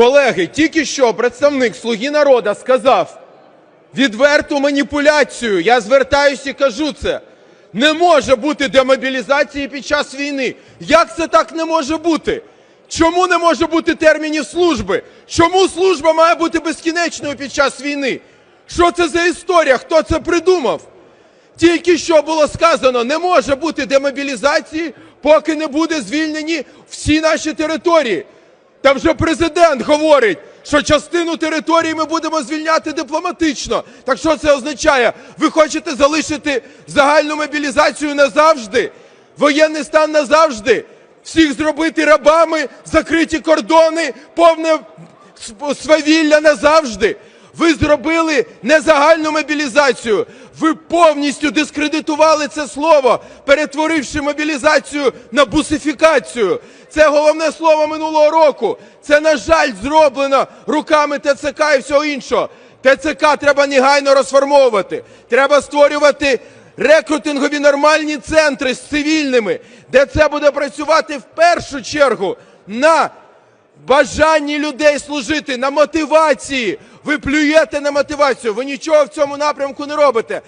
Колеги, тільки що представник Слуги народу сказав відверту маніпуляцію. Я звертаюся і кажу це. Не може бути демобілізації під час війни. Як це так не може бути? Чому не може бути термінів служби? Чому служба має бути безкінечною під час війни? Що це за історія? Хто це придумав? Тільки що було сказано, не може бути демобілізації, поки не буде звільнені всі наші території. Та вже президент говорить, що частину території ми будемо звільняти дипломатично. Так що це означає? Ви хочете залишити загальну мобілізацію назавжди? Воєнний стан назавжди? Всіх зробити рабами, закриті кордони, повне свавілля назавжди? Ви зробили незагальну мобілізацію. Ви повністю дискредитували це слово, перетворивши мобілізацію на бусифікацію. Це головне слово минулого року. Це, на жаль, зроблено руками ТЦК і всього іншого. ТЦК треба негайно розформовувати. Треба створювати рекрутингові нормальні центри з цивільними, де це буде працювати в першу чергу на бажанні людей служити, на мотивації. Ви плюєте на мотивацію, ви нічого в цьому напрямку не робите.